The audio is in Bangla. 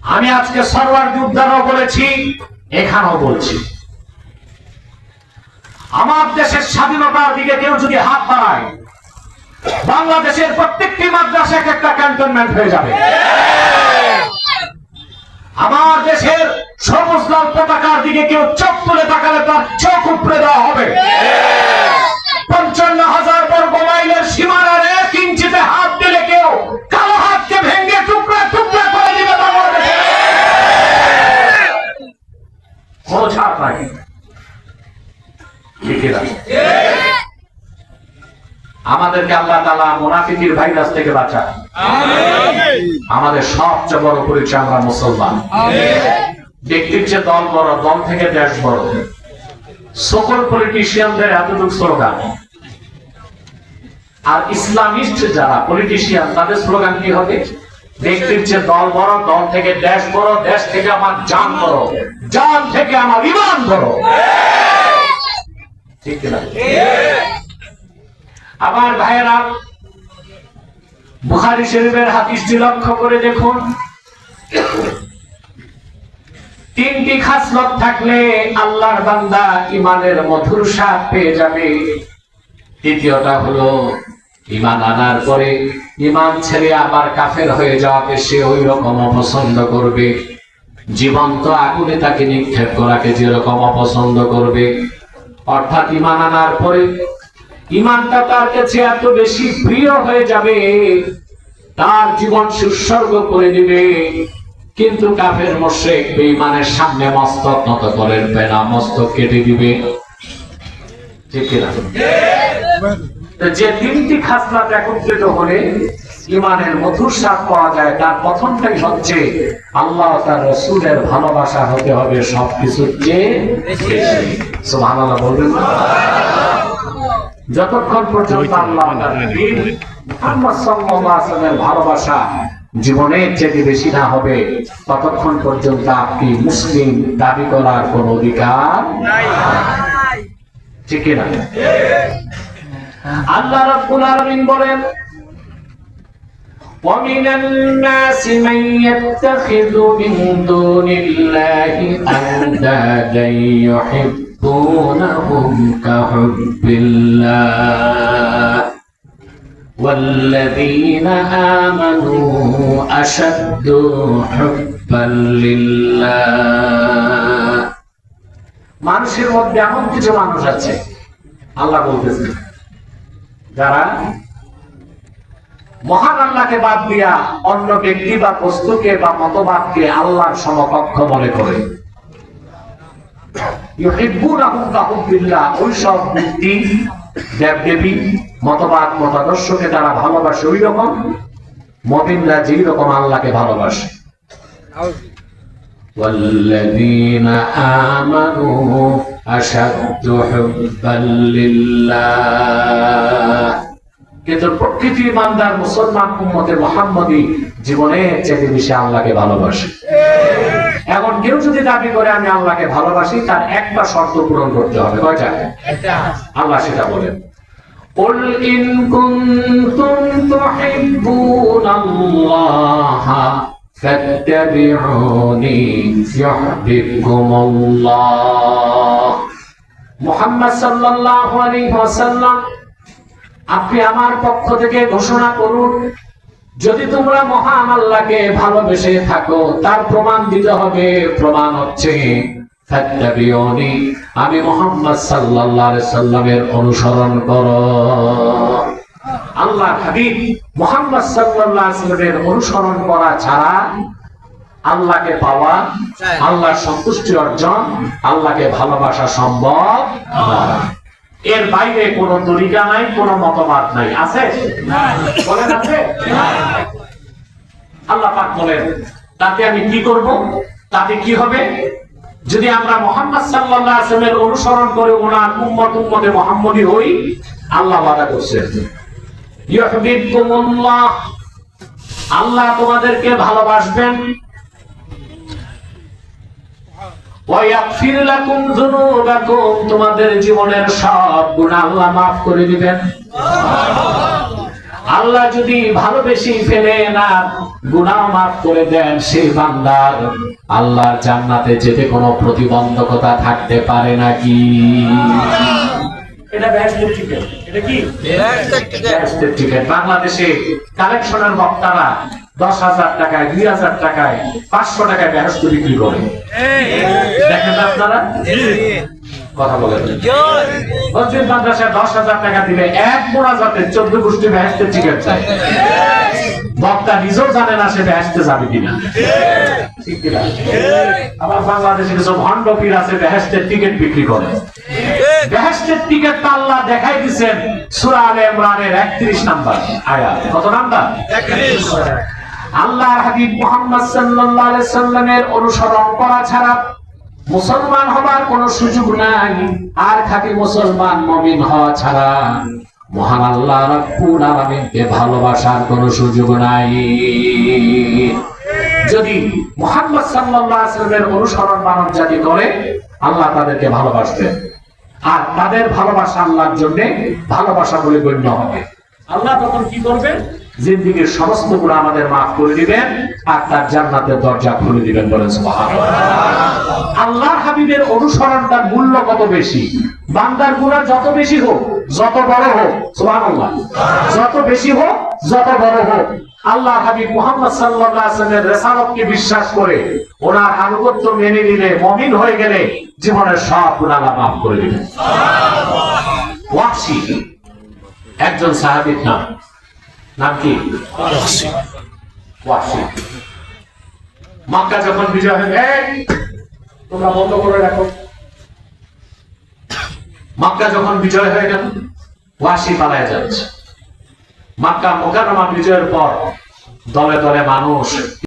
আমি আজকে সরওয়ার উদ্যানও বলেছি, এখানেও বলছি। আমার দেশের স্বাধীনতার দিকে কেউ যদি হাত বাড়ায়, বাংলাদেশের প্রত্যেকটি মাদ্রাসা এক একটা ক্যান্টনমেন্ট হয়ে যাবে। আমার দেশের সবুজ লাল পতাকার দিকে কেউ চোখ তুলে তাকালে তার চোখ উপড়ে দেওয়া হবে। আমাদেরকে আল্লাহ তালা মোনাফিকির ভাইরাস থেকে বাঁচা আমাদের সবচেয়ে বড় পরিচয় আমরা মুসলমান। ব্যক্তির চেয়ে দল বড় দল থেকে দেশ বড়। সকল পলিটিশিয়ানদের এতটুকু স্লোগান আর ইসলামিস্ট যারা পলিটিশিয়ান তাদের স্লোগান কি হবে? ব্যক্তির চেয়ে দল বড় দল থেকে দেশ বড় দেশ থেকে আমার জান বড় জান থেকে আমার ইমান বড়। ঠিক কিনা? আমার ভাইয়েরা, বুখারি শরীফের হাদিসটি লক্ষ্য করে দেখুন। তিনটি খাসলত থাকলে আল্লাহর বান্দা ইমানের মধুর স্বাদ পেয়ে যাবে। তৃতীয়টা হলো ইমান আনার পরে ইমান ছেড়ে আবার কাফের হয়ে যাওয়াকে সে ওই রকম অপছন্দ করবে। জীবন্ত আগুনে তাকে নিক্ষেপ করাকে যেরকম অপছন্দ করবে। অর্থাৎ ইমান আনার পরে ইমানটা তার কাছে এত বেশি প্রিয় হয়ে যাবে, তার জীবন সুসর্গ করে দিবে। কিন্তু কাফের মোশেক বেঈমানের সামনে মস্তক নত করেন পেনা মস্তক কেটে দিবে। যে তিনটি খাসলাত একত্রিত হলে ইমানের মধুর স্বাদ পাওয়া যায়, তার প্রথমটাই হচ্ছে আল্লাহ তার রসুলের ভালোবাসা হতে হবে সবকিছুর চেয়ে সুবহানাল্লাহ বলবেন না? যতক্ষণ পর্যন্ত আল্লাহ তার দিন মুহাম্মদ সাল্লাল্লাহু আলাইহি ওয়াসাল্লামের ভালোবাসা জীবনের চেয়ে বেশি না হবে ততক্ষণ পর্যন্ত আপনি মুসলিম দাবি করার কোন অধিকার ঠিক না আল্লাহ রাব্বুল আলামিন বলেন ومن الناس من يتخذ من دون الله أندادا يحبونهم كحب الله والذين آمنوا أشد حبا لله মানুষের মধ্যে এমন কিছু মানুষ আছে আল্লাহ বলতেছেন যারা মহান আল্লাহকে বাদ দিয়া অন্য ব্যক্তি বা বস্তুকে বা মতবাদকে আল্লাহর সমকক্ষ মনে করে ইউহিব্বুনাহুম কাহুব্বিল্লাহ ওই সব ব্যক্তি দেবদেবী মতবাদ মতাদর্শকে তারা ভালোবাসে ওই রকম মমিনরা যেই রকম আল্লাহকে ভালোবাসে والذين آمنوا أشد حبا لله কিন্তু প্রকৃত ইমানদার মুসলমান উম্মতে মোহাম্মদী জীবনের চেয়ে বেশি আল্লাহকে ভালোবাসে এখন কেউ যদি দাবি করে আমি আল্লাহকে ভালোবাসি তার একটা শর্ত পূরণ করতে হবে কয়টা আল্লাহ সেটা বলেন قل إن كنتم تحبون الله فاتبعوني يحببكم الله মুহাম্মদ সাল্লাল্লাহু আলাইহি ওয়াসাল্লাম আপনি আমার পক্ষ থেকে ঘোষণা করুন যদি তোমরা মহান আল্লাহকে ভালোবেসে থাকো তার প্রমাণ দিতে হবে। প্রমাণ হচ্ছে আমি মোহাম্মদ সাল্লাল্লাহু আলাইহি সাল্লামের অনুসরণ করো। আল্লাহ হাবিব মোহাম্মদ সাল্লাল্লাহু আলাইহি সাল্লামের অনুসরণ করা ছাড়া আল্লাহকে পাওয়া আল্লাহর সন্তুষ্টি অর্জন আল্লাহকে ভালোবাসা সম্ভব নয় এর বাইরে কোন তরিকা নাই, কোন মতবাদ নাই। আছে? আল্লাহ পাক বলেন, তাতে আমি কি করব? তাতে কি হবে? যদি আমরা মোহাম্মদ সাল্লাল্লাহু আলাইহি ওয়াসাল্লামের অনুসরণ করে ওনার উম্মত উম্মতে মোহাম্মদী হই, আল্লাহ করছেন। ইউহিব্বুকুমুল্লাহ। আল্লাহ তোমাদেরকে ভালোবাসবেন তোমাদের জীবনের সব গুনাহ আল্লাহ maaf করে দিবেন। আল্লাহ যদি ভালোবেসে ফেলেন আর গুনাহ মাফ করে দেন সেই বান্দার আল্লাহর জান্নাতে যেতে কোনো প্রতিবন্ধকতা থাকতে পারে নাকি এটা ব্যাসের টিকিট এটা কি? বাংলাদেশে কালেকশনের বক্তারা দশ হাজার টাকায়, দুই হাজার টাকায়, পাঁচশো টাকায় ব্যস্ত বিক্রি করে দেখেন আপনারা? কথা দশ হাজার টাকা দিলে এক মোনাজাতে চোদ্দ গোষ্ঠী বেহেস্তের টিকিট বক্তা নিজেও জানে না সে বেহেস্তে যাবে কিনা। ঠিক কিনা? আবার বাংলাদেশে কিছু ভণ্ড পীর আছে বেহেস্তের টিকিট বিক্রি করে। টিকিট দেখাই দিচ্ছেন সূরা আলে ইমরানের 31 নাম্বার আয়া কত নাম্বার? আল্লাহর হাবিব মুহাম্মদ সাল্লাল্লাহু সাল্লামের অনুসরণ করা ছাড়া মুসলমান হবার কোনো সুযোগ নাই। আর খাঁটি মুসলমান মুমিন হওয়া ছাড়া। মহান আল্লাহ রাব্বুল আলামিনকে ভালোবাসার কোনো সুযোগ নাই। যদি মোহাম্মদ সাল্লাল্লাহু আলাইহি সাল্লামের অনুসরণ মানব জাতি করে, আল্লাহ তাদেরকে ভালোবাসবেন। আর তাদের ভালোবাসা আল্লাহর জন্য ভালোবাসা বলে গণ্য হবে। আল্লাহ তখন কি করবেন জিন্দিগির সমস্ত গুণ আমাদের মাফ করে দিবেন, আর তার জান্নাতের দরজা খুলে দিবেন বলেন আল্লাহর হাবিবের অনুসরণটার মূল্য কত বেশি? বান্দার গুণা যত বেশি হোক, যত বড় হোক, সুবহানাল্লাহ। যত বেশি হোক, যত বড় হোক। আল্লাহ হাবিব মুহাম্মদ আলাইহি ওয়াসাল্লামের বিশ্বাস করে ওনার আনুগত্য মেনে নিলে, মুমিন হয়ে গেলে জীবনের সব আল্লাহ মাফ করে দিবেন। একজন সাহাবীর নাম। নাম কি? মক্কা যখন বিজয় হয়ে তোমরা বন্ধ করে রাখো। মক্কা যখন বিজয় হয়ে গেল ওয়াসি পালায় যাচ্ছে। মক্কা মোকাররমা বিজয়ের পর দলে দলে মানুষ